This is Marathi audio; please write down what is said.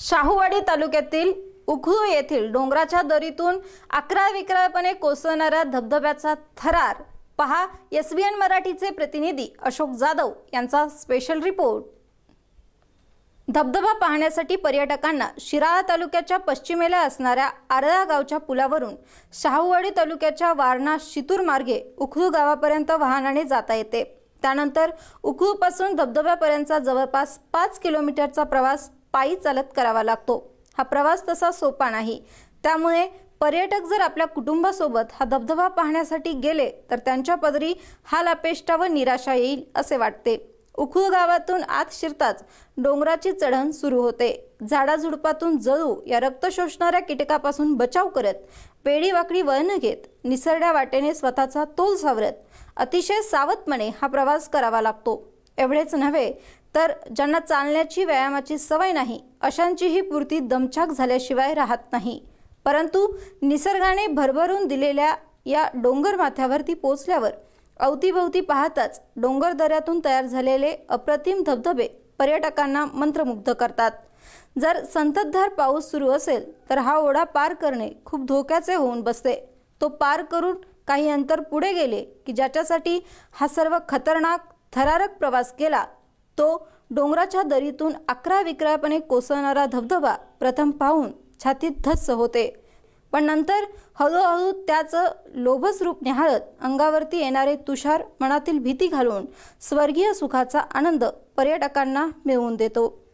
शाहूवाडी तालुक्यातील उखळू येथील डोंगराच्या दरीतून अकरा विकराळपणे कोसळणाऱ्या धबधब्याचा थरार. पहा एस बी एन मराठीचे प्रतिनिधी अशोक जाधव यांचा स्पेशल रिपोर्ट धबधबा पाहण्यासाठी पर्यटकांना शिराळा तालुक्याच्या पश्चिमेला असणाऱ्या आरळा गावच्या पुलावरून शाहूवाडी तालुक्याच्या वारणा शितूर मार्गे उखळू गावापर्यंत वाहनाने जाता येते. त्यानंतर उखळूपासून धबधब्यापर्यंतचा जवळपास पाच किलोमीटरचा प्रवास पायी चालत करावा लागतो. हा प्रवास तसा सोपा नाही. त्यामुळे पर्यटक जर आपल्या कुटुंबासोबत हा धबधबा पाहण्यासाठी गेले तर त्यांच्या पदरी हाल अपेष्टा व निराशा येईल असे वाटते. उखळू गावातून आत शिरताच डोंगराची चढण सुरू होते. झाडाझुडपातून जळू या रक्त शोषणाऱ्या कीटकापासून बचाव करत वेडी वाकडी वळण घेत निसरड्या वाटेने स्वतःचा तोल सावरत अतिशय सावधपणे हा प्रवास करावा लागतो. एवढेच नव्हे तर ज्यांना चालण्याची व्यायामाची सवय नाही अशांचीही पूर्ती दमछाक झाल्याशिवाय राहत नाही. परंतु निसर्गाने भरभरून दिलेल्या या डोंगर माथ्यावरती पोचल्यावर अवतीभवती पाहताच डोंगर दऱ्यातून तयार झालेले अप्रतिम धबधबे पर्यटकांना मंत्रमुग्ध करतात. जर संततधार पाऊस सुरू असेल तर हा ओढा पार करणे खूप धोक्याचे होऊन बसते. तो पार करून काही अंतर पुढे गेले की ज्याच्यासाठी हा सर्व खतरनाक थरारक प्रवास केला. तो डोंगराच्या दरीतून अकरा विक्रापणे कोसळणारा धबधबा प्रथम पाहून छातीत धस्स होते. पण नंतर हळूहळू त्याचं लोभस रूप निहाळत अंगावरती येणारे तुषार मनातील भीती घालून स्वर्गीय सुखाचा आनंद पर्यटकांना मिळवून देतो.